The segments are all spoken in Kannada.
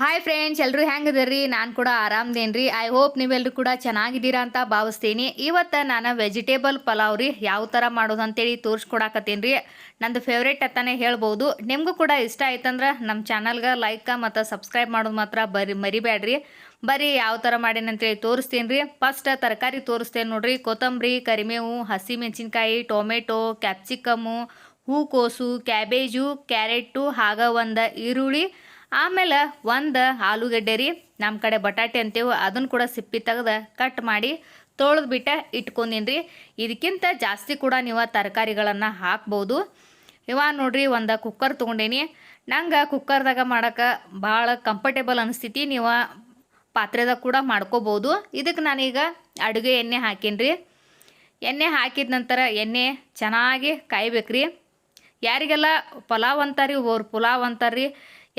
ಹಾಯ್ ಫ್ರೆಂಡ್ಸ್ ಎಲ್ಲರೂ ಹೆಂಗದ್ರಿ ನಾನು ಕೂಡ ಆರಾಮ್ದೇನ್ರಿ. ಐ ಹೋಪ್ ನೀವೆಲ್ಲರೂ ಕೂಡ ಚೆನ್ನಾಗಿದ್ದೀರಾ ಅಂತ ಭಾವಿಸ್ತೀನಿ. ಇವತ್ತು ನಾನು ವೆಜಿಟೇಬಲ್ ಪಲಾವ್ ರೀ, ಯಾವ ಥರ ಮಾಡೋದು ಅಂತೇಳಿ ತೋರಿಸ್ಕೊಡಾಕತ್ತೀನಿ ರೀ. ನಂದು ಫೇವ್ರೇಟ್ ಅಂತಾನೆ ಹೇಳ್ಬೋದು. ನಿಮಗೂ ಕೂಡ ಇಷ್ಟ ಆಯ್ತಂದ್ರೆ ನಮ್ಮ ಚಾನಲ್ಗೆ ಲೈಕ್ ಮತ್ತು ಸಬ್ಸ್ಕ್ರೈಬ್ ಮಾಡೋದು ಮಾತ್ರ ಬರಿ ಮರಿಬೇಡ್ರಿ ಬರೀ ಯಾವ ಥರ ಅಂತೇಳಿ ತೋರಿಸ್ತೀನಿ ರೀ. ಫಸ್ಟ್ ತರಕಾರಿ ತೋರಿಸ್ತೇನೆ ನೋಡ್ರಿ. ಕೊತ್ತಂಬರಿ ಕರಿಬೇವು ಹಸಿಮೆಣಸಿನ್ಕಾಯಿ ಟೊಮೆಟೊ ಕ್ಯಾಪ್ಸಿಕಮ್ಮು ಹೂಕೋಸು ಕ್ಯಾಬೇಜು ಕ್ಯಾರೆಟು ಹಾಗ ಒಂದು ಈರುಳ್ಳಿ ಆಮೇಲೆ ಒಂದು ಆಲೂಗಡ್ಡೆ ರೀ ನಮ್ಮ ಕಡೆ ಬಟಾಟೆ ಅಂತೇವೆ ಅದನ್ನು ಕೂಡ ಸಿಪ್ಪಿ ತೆಗೆದು ಕಟ್ ಮಾಡಿ ತೊಳೆದು ಬಿಟ್ಟು ಇಟ್ಕೊಂಡೀನಿ ರೀ. ಇದಕ್ಕಿಂತ ಜಾಸ್ತಿ ಕೂಡ ನೀವು ತರಕಾರಿಗಳನ್ನು ಹಾಕ್ಬೋದು. ಇವಾಗ ನೋಡ್ರಿ ಒಂದು ಕುಕ್ಕರ್ ತೊಗೊಂಡೇನಿ. ನಂಗೆ ಕುಕ್ಕರ್ದಾಗ ಮಾಡೋಕೆ ಭಾಳ ಕಂಫರ್ಟೇಬಲ್ ಅನಿಸ್ತೈತಿ, ನೀವು ಪಾತ್ರೆದಾಗ ಕೂಡ ಮಾಡ್ಕೋಬೋದು. ಇದಕ್ಕೆ ನಾನೀಗ ಅಡುಗೆ ಎಣ್ಣೆ ಹಾಕೀನಿ ರೀ. ಎಣ್ಣೆ ಹಾಕಿದ ನಂತರ ಎಣ್ಣೆ ಚೆನ್ನಾಗಿ ಕಾಯ್ಬೇಕ್ರಿ ಯಾರಿಗೆಲ್ಲ ಪಲಾವ್ ಅಂತಾರ್ರಿ ಒಬ್ಬರು ಪುಲಾವ್ ಅಂತಾರ್ರಿ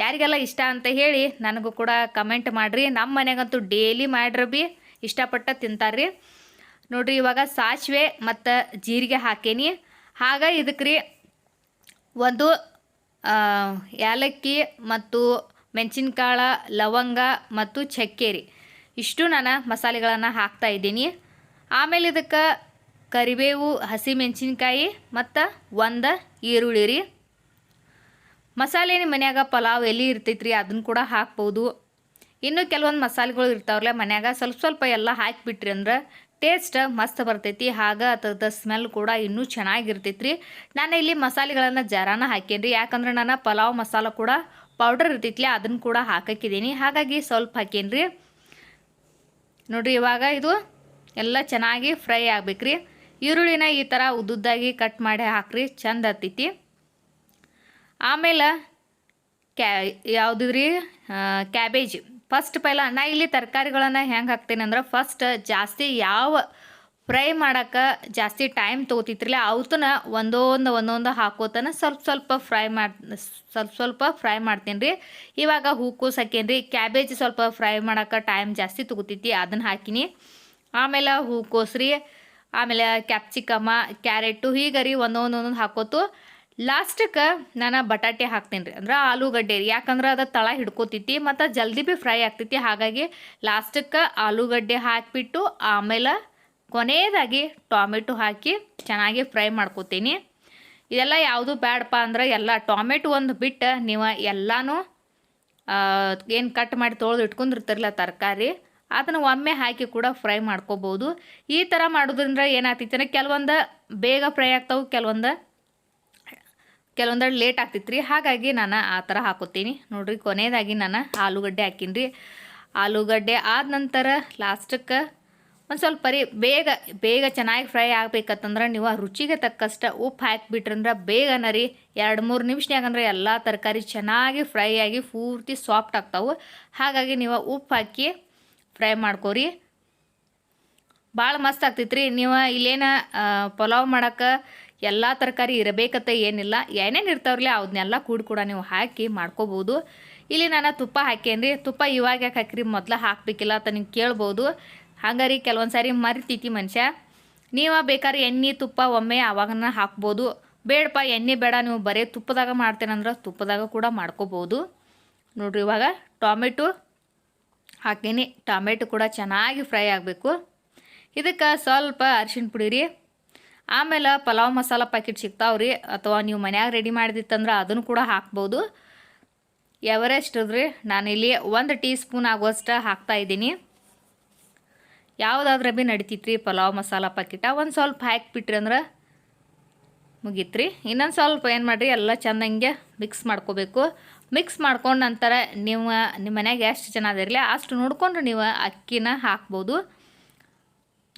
ಯಾರಿಗೆಲ್ಲ ಇಷ್ಟ ಅಂತ ಹೇಳಿ ನನಗೂ ಕೂಡ ಕಮೆಂಟ್ ಮಾಡಿರಿ. ನಮ್ಮ ಮನೆಗಂತೂ ಡೇಲಿ ಮಾಡ್ರಿ ಬಿ ಇಷ್ಟಪಟ್ಟ ತಿಂತಾರ್ರಿ. ನೋಡಿರಿ ಇವಾಗ ಸಾಸಿವೆ ಮತ್ತು ಜೀರಿಗೆ ಹಾಕೇನಿ. ಆಗ ಇದಕ್ಕೆ ರೀ ಒಂದು ಏಲಕ್ಕಿ ಮತ್ತು ಮೆಣಸಿನ್ಕಾಳ, ಲವಂಗ ಮತ್ತು ಚಕ್ಕೆ ರೀ ಇಷ್ಟು ನಾನು ಮಸಾಲೆಗಳನ್ನು ಹಾಕ್ತಾ ಇದ್ದೀನಿ. ಆಮೇಲೆ ಇದಕ್ಕೆ ಕರಿಬೇವು, ಹಸಿಮೆಣಸಿನ್ಕಾಯಿ ಮತ್ತು ಒಂದು ಈರುಳ್ಳಿ ರೀ. ಮಸಾಲೆ ನಿಮ್ಮ ಮನ್ಯಾಗ ಪಲಾವ್ ಎಲ್ಲಿ ಇರ್ತೈತ್ರಿ ಅದನ್ನು ಕೂಡ ಹಾಕ್ಬೋದು. ಇನ್ನು ಕೆಲವೊಂದು ಮಸಾಲೆಗಳು ಇರ್ತಾವಲ್ಲ ಮನ್ಯಾಗ, ಸ್ವಲ್ಪ ಸ್ವಲ್ಪ ಎಲ್ಲ ಹಾಕಿಬಿಟ್ರಿ ಅಂದ್ರೆ ಟೇಸ್ಟ್ ಮಸ್ತ್ ಬರ್ತೈತಿ, ಹಾಗೆ ಅದ್ರದ್ದು ಸ್ಮೆಲ್ ಕೂಡ ಇನ್ನೂ ಚೆನ್ನಾಗಿರ್ತೈತ್ರಿ. ನಾನು ಇಲ್ಲಿ ಮಸಾಲೆಗಳನ್ನು ಜರಾನ ಹಾಕೇನ್ರಿ ಯಾಕಂದ್ರೆ ನಾನು ಪಲಾವ್ ಮಸಾಲ ಕೂಡ ಪೌಡರ್ ಇರ್ತೈತಿ ಅದನ್ನು ಕೂಡ ಹಾಕಕ್ಕಿದ್ದೀನಿ ಹಾಗಾಗಿ ಸ್ವಲ್ಪ ಹಾಕೇನ್ರಿ ನೋಡಿರಿ ಇವಾಗ ಇದು ಎಲ್ಲ ಚೆನ್ನಾಗಿ ಫ್ರೈ ಆಗ್ಬೇಕ್ರಿ. ಈರುಳ್ಳಿನ ಈ ಥರ ಉದ್ದುದ್ದಾಗಿ ಕಟ್ ಮಾಡಿ ಹಾಕ್ರಿ, ಚಂದ ಹತ್ತೈತಿ. ಆಮೇಲೆ ಕ್ಯಾ ಯಾವುದ್ರಿ ಕ್ಯಾಬೇಜ್. ಫಸ್ಟ್ ಪೈಲ, ನಾ ಇಲ್ಲಿ ತರಕಾರಿಗಳನ್ನು ಹೆಂಗೆ ಹಾಕ್ತೀನಿ ಅಂದ್ರೆ ಫಸ್ಟ್ ಜಾಸ್ತಿ ಯಾವ ಫ್ರೈ ಮಾಡೋಕೆ ಜಾಸ್ತಿ ಟೈಮ್ ತೊಗೋತಿತ್ರಲ್ಲ ಅವತ್ತನ ಒಂದೊಂದು ಒಂದೊಂದು ಹಾಕೋತನ ಸ್ವಲ್ಪ ಸ್ವಲ್ಪ ಫ್ರೈ ಮಾಡಿ, ಸ್ವಲ್ಪ ಸ್ವಲ್ಪ ಫ್ರೈ ಮಾಡ್ತೀನಿ ರೀ ಇವಾಗ ಹೂಕೋಸು ಹಾಕೇನಿ ರೀ ಕ್ಯಾಬೇಜ್ ಸ್ವಲ್ಪ ಫ್ರೈ ಮಾಡೋಕೆ ಟೈಮ್ ಜಾಸ್ತಿ ತೊಗೋತೈತಿ ಅದನ್ನು ಹಾಕಿನಿ. ಆಮೇಲೆ ಹೂಕೋಸು ರೀ ಆಮೇಲೆ ಕ್ಯಾಪ್ಸಿಕಮ, ಕ್ಯಾರೆಟು ಹೀಗೆ ರೀ ಒಂದೊಂದು ಒಂದೊಂದು ಹಾಕೋತು ಲಾಸ್ಟಕ್ಕೆ ನಾನು ಬಟಾಟೆ ಹಾಕ್ತೀನಿ ರೀ. ಅಂದ್ರೆ ಆಲೂಗಡ್ಡೆ ರೀ. ಯಾಕಂದ್ರೆ ಅದು ತಳ ಹಿಡ್ಕೋತೈತಿ ಮತ್ತು ಜಲ್ದಿ ಭೀ ಫ್ರೈ ಆಗ್ತೈತಿ. ಹಾಗಾಗಿ ಲಾಸ್ಟಕ್ಕೆ ಆಲೂಗಡ್ಡೆ ಹಾಕಿಬಿಟ್ಟು ಆಮೇಲೆ ಕೊನೆಯದಾಗಿ ಟೊಮೆಟೊ ಹಾಕಿ ಚೆನ್ನಾಗಿ ಫ್ರೈ ಮಾಡ್ಕೋತೀನಿ. ಇದೆಲ್ಲ ಯಾವುದು ಬೇಡಪ್ಪ ಅಂದ್ರೆ ಎಲ್ಲ ಟೊಮೆಟೊ ಒಂದು ಬಿಟ್ಟು ನೀವು ಎಲ್ಲನೂ ಏನು ಕಟ್ ಮಾಡಿ ತೊಳೆದು ಇಟ್ಕೊಂಡಿರ್ತಾರಲ್ಲ ತರಕಾರಿ, ಅದನ್ನು ಒಮ್ಮೆ ಹಾಕಿ ಕೂಡ ಫ್ರೈ ಮಾಡ್ಕೋಬೋದು. ಈ ಥರ ಮಾಡೋದ್ರಿಂದ ಏನಾಗ್ತೈತೆ ಅಂದರೆ ಕೆಲವೊಂದು ಬೇಗ ಫ್ರೈ ಆಗ್ತಾವೆ, ಕೆಲವೊಂದು ಕೆಲವೊಂದು ಲೇಟ್ ಆಗ್ತಿತ್ತು ರೀ ಹಾಗಾಗಿ ನಾನು ಆ ಥರ ಹಾಕೋತೀನಿ. ನೋಡಿರಿ, ಕೊನೆಯದಾಗಿ ನಾನು ಆಲೂಗಡ್ಡೆ ಹಾಕೀನಿ ರೀ ಆಲೂಗಡ್ಡೆ ಆದ ನಂತರ ಲಾಸ್ಟಕ್ಕೆ ಒಂದು ಸ್ವಲ್ಪ ರೀ, ಬೇಗ ಬೇಗ ಚೆನ್ನಾಗಿ ಫ್ರೈ ಆಗ್ಬೇಕಂತಂದ್ರೆ ನೀವು ರುಚಿಗೆ ತಕ್ಕಷ್ಟು ಉಪ್ಪು ಹಾಕಿಬಿಟ್ರಂದ್ರೆ ಬೇಗನ ರೀ, ಎರಡು ಮೂರು ನಿಮಿಷನ್ಯಾಗ ಅಂದ್ರೆ ಎಲ್ಲ ತರಕಾರಿ ಚೆನ್ನಾಗಿ ಫ್ರೈ ಆಗಿ ಪೂರ್ತಿ ಸಾಫ್ಟ್ ಆಗ್ತಾವೆ. ಹಾಗಾಗಿ ನೀವು ಉಪ್ಪು ಹಾಕಿ ಫ್ರೈ ಮಾಡ್ಕೋರಿ. ಭಾಳ ಮಸ್ತ್ ಆಗ್ತೈತೆ ರೀ ನೀವು ಇಲ್ಲೇನ ಪಲಾವ್ ಮಾಡಕ್ಕೆ ಎಲ್ಲ ತರಕಾರಿ ಇರಬೇಕಂತ ಏನಿಲ್ಲ, ಏನೇನು ಇರ್ತಾವ್ರಲ್ಲ ಅದನ್ನೆಲ್ಲ ಕೂಡಿ ಕೂಡ ನೀವು ಹಾಕಿ ಮಾಡ್ಕೋಬೋದು. ಇಲ್ಲಿ ನಾನು ತುಪ್ಪ ಹಾಕೇನ್ರಿ ತುಪ್ಪ ಇವಾಗ ಯಾಕೆ ಹಾಕ್ರಿ ಮೊದಲು ಹಾಕಬೇಕಿಲ್ಲ ಅಂತ ನೀವು ಕೇಳ್ಬೋದು. ಹಂಗಾರಿ ಕೆಲವೊಂದು ಸಾರಿ ಮರಿತೈತಿ ಮನುಷ್ಯ. ನೀವು ಬೇಕಾದ್ರೆ ಎಣ್ಣೆ, ತುಪ್ಪ ಒಮ್ಮೆ ಅವಾಗನ ಹಾಕ್ಬೋದು. ಬೇಡಪ್ಪ ಎಣ್ಣೆ ಬೇಡ, ನೀವು ಬರೀ ತುಪ್ಪದಾಗ ಮಾಡ್ತೇನಂದ್ರೆ ತುಪ್ಪದಾಗ ಕೂಡ ಮಾಡ್ಕೋಬೋದು. ನೋಡ್ರಿ ಇವಾಗ ಟೊಮೆಟೊ ಹಾಕೀನಿ ಟೊಮೆಟೊ ಕೂಡ ಚೆನ್ನಾಗಿ ಫ್ರೈ ಆಗಬೇಕು. ಇದಕ್ಕೆ ಸ್ವಲ್ಪ ಅರಿಶಿಣ ಪುಡಿ ರೀ. ಆಮೇಲೆ ಪಲಾವ್ ಮಸಾಲ ಪ್ಯಾಕೆಟ್ ಸಿಗ್ತಾವ್ರಿ. ಅಥವಾ ನೀವು ಮನ್ಯಾಗ ರೆಡಿ ಮಾಡಿದಿತ್ತಂದ್ರೆ ಅದನ್ನು ಕೂಡ ಹಾಕ್ಬೋದು. ಎವರೆಸ್ಟ್ ರೀ, ನಾನಿಲ್ಲಿ ಒಂದು ಟೀ ಸ್ಪೂನ್ ಆಗುವಷ್ಟು ಹಾಕ್ತಾ ಇದ್ದೀನಿ. ಯಾವುದಾದ್ರೆ ಭೀ ನಡಿತೈತ್ರಿ ಪಲಾವ್ ಮಸಾಲ ಪ್ಯಾಕೆಟ ಒಂದು ಸ್ವಲ್ಪ ಹಾಕಿಬಿಟ್ರಿ ಅಂದ್ರೆ ಮುಗೀತ್ರಿ. ಇನ್ನೊಂದು ಸ್ವಲ್ಪ ಏನು ಮಾಡಿರಿ, ಎಲ್ಲ ಚೆಂದಂಗೆ ಮಿಕ್ಸ್ ಮಾಡ್ಕೋಬೇಕು. ಮಿಕ್ಸ್ ಮಾಡ್ಕೊಂಡು ನಂತರ ನೀವು ನಿಮ್ಮ ಮನ್ಯಾಗ ಎಷ್ಟು ಜನ ಅದಿರಲಿ, ಅಷ್ಟು ನೋಡ್ಕೊಂಡು ನೀವು ಅಕ್ಕಿನ ಹಾಕ್ಬೋದು.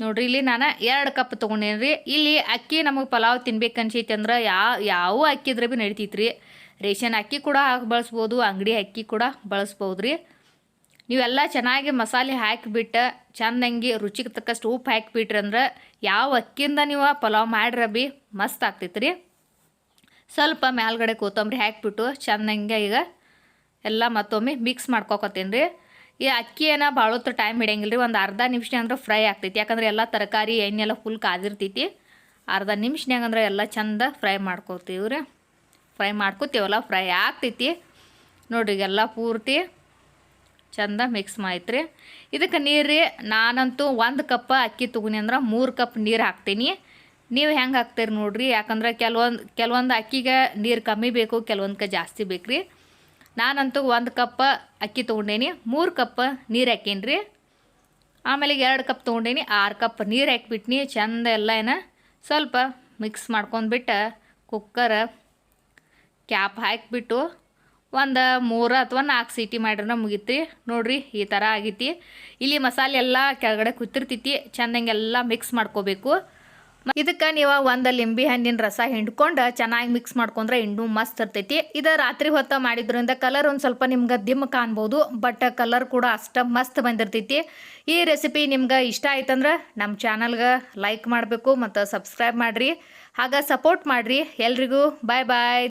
ನೋಡ್ರಿ, ಇಲ್ಲಿ ನಾನು ಎರಡು ಕಪ್ ತೊಗೊಂಡೇನಿ ರೀ ಇಲ್ಲಿ ಅಕ್ಕಿ ನಮಗೆ ಪಲಾವ್ ತಿನ್ಬೇಕು ಅನ್ಸೈತಿ ಅಂದ್ರೆ ಯಾವ ಯಾವ ಅಕ್ಕಿ ಇದ್ರೆ ಭೀ ನಡಿತೈತ್ರಿ. ರೇಷನ್ ಅಕ್ಕಿ ಕೂಡ ಹಾಕಿ ಬಳಸ್ಬೋದು, ಅಂಗಡಿ ಅಕ್ಕಿ ಕೂಡ ಬಳಸ್ಬೋದು ರೀ ನೀವೆಲ್ಲ ಚೆನ್ನಾಗಿ ಮಸಾಲೆ ಹಾಕಿಬಿಟ್ಟು ಚೆಂದಂಗೆ ರುಚಿಗೆ ತಕ್ಕಷ್ಟು ಉಪ್ಪು ಹಾಕಿಬಿಟ್ರಿ ಅಂದ್ರೆ ಯಾವ ಅಕ್ಕಿಯಿಂದ ನೀವು ಪಲಾವ್ ಮಾಡ್ರ ಬಿ ಮಸ್ತ್ ಆಗ್ತೈತೆ ರೀ ಸ್ವಲ್ಪ ಮೇಲ್ಗಡೆ ಕೊತ್ತಂಬರಿ ಹಾಕಿಬಿಟ್ಟು ಚೆಂದಂಗೆ ಈಗ ಎಲ್ಲ ಮತ್ತೊಮ್ಮೆ ಮಿಕ್ಸ್ ಮಾಡ್ಕೊಕತ್ತೀನಿ ರೀ ಈ ಅಕ್ಕಿ ಏನ ಭಾಳ ಹೊತ್ತು ಟೈಮ್ ಹಿಡಿಯಂಗಿಲ್ಲ ರೀ ಒಂದು ಅರ್ಧ ನಿಮಿಷ ಅಂದ್ರೆ ಫ್ರೈ ಆಗ್ತೈತಿ. ಯಾಕಂದ್ರೆ ಎಲ್ಲ ತರಕಾರಿ, ಎಣ್ಣೆ ಎಲ್ಲ ಫುಲ್ ಕಾದಿರ್ತೈತಿ. ಅರ್ಧ ನಿಮಿಷನ್ಯಾಗ ಅಂದ್ರೆ ಎಲ್ಲ ಚಂದ ಫ್ರೈ ಮಾಡ್ಕೋತೀವಿ ರೀ ಫ್ರೈ ಮಾಡ್ಕೋತೀವಲ್ಲ ಫ್ರೈ ಆಗ್ತೈತಿ. ನೋಡ್ರಿ ಎಲ್ಲ ಪೂರ್ತಿ ಚಂದ ಮಿಕ್ಸ್ ಮಾಡ್ತೀರಿ. ಇದಕ್ಕೆ ನೀರು ರೀ ನಾನಂತೂ ಒಂದು ಕಪ್ ಅಕ್ಕಿ ತೊಗೊಂಡಿ ಅಂದ್ರೆ ಮೂರು ಕಪ್ ನೀರು ಹಾಕ್ತೀನಿ. ನೀವು ಹೆಂಗೆ ಹಾಕ್ತೀರಿ ನೋಡಿರಿ, ಯಾಕಂದ್ರೆ ಕೆಲವೊಂದು ಕೆಲವೊಂದು ಅಕ್ಕಿಗೆ ನೀರು ಕಮ್ಮಿ ಬೇಕು ಕೆಲವೊಂದಕ್ಕೆ ಜಾಸ್ತಿ ಬೇಕು ರೀ ನಾನಂತೂ ಒಂದು ಕಪ್ ಅಕ್ಕಿ ತೊಗೊಂಡೇನಿ, ಮೂರು ಕಪ್ ನೀರು ಹಾಕೀನಿ ರೀ ಆಮೇಲೆ ಎರಡು ಕಪ್ ತೊಗೊಂಡೇನಿ, ಆರು ಕಪ್ ನೀರು ಹಾಕಿಬಿಟ್ನಿ, ಚೆಂದ ಎಲ್ಲ ಏನ ಸ್ವಲ್ಪ ಮಿಕ್ಸ್ ಮಾಡ್ಕೊಂಡ್ಬಿಟ್ಟು ಕುಕ್ಕರ್ ಕ್ಯಾಪ್ ಹಾಕಿಬಿಟ್ಟು ಒಂದು ಮೂರು ಅಥವಾ ನಾಲ್ಕು ಸೀಟಿ ಮಾಡ್ರೆ ಮುಗೀತಿ ನೋಡಿರಿ ಈ ಥರ ಆಗೈತಿ. ಇಲ್ಲಿ ಮಸಾಲೆ ಎಲ್ಲ ಕೆಳಗಡೆ ಕುತ್ತಿರ್ತೈತಿ ಚೆಂದಂಗೆಲ್ಲ ಮಿಕ್ಸ್ ಮಾಡ್ಕೋಬೇಕು. ಇದಕ್ಕೆ ನೀವು ಒಂದ ಲಿಂಬಿ ಹಣ್ಣಿನ ರಸ ಹಿಂಡ್ಕೊಂಡು ಚೆನ್ನಾಗಿ ಮಿಕ್ಸ್ ಮಾಡ್ಕೊಂಡ್ರೆ ಇನ್ನೂ ಮಸ್ತ್ ಇರ್ತೈತಿ. ಇದ ರಾತ್ರಿ ಹೊತ್ತ ಮಾಡಿದ್ರಿಂದ ಕಲರ್ ಒಂದು ಸ್ವಲ್ಪ ನಿಮ್ಗೆ ದಿಮ್ ಕಾಣ್ಬೋದು ಬಟ್ ಕಲರ್ ಕೂಡ ಅಷ್ಟ ಮಸ್ತ್ ಬಂದಿರ್ತೈತಿ. ಈ ರೆಸಿಪಿ ನಿಮ್ಗೆ ಇಷ್ಟ ಆಯ್ತಂದ್ರ ನಮ್ಮ ಚಾನಲ್ಗೆ ಲೈಕ್ ಮಾಡಬೇಕು ಮತ್ತು ಸಬ್ಸ್ಕ್ರೈಬ್ ಮಾಡ್ರಿ. ಹಾಗ ಸಪೋರ್ಟ್ ಮಾಡ್ರಿ. ಎಲ್ರಿಗೂ ಬಾಯ್ ಬಾಯ್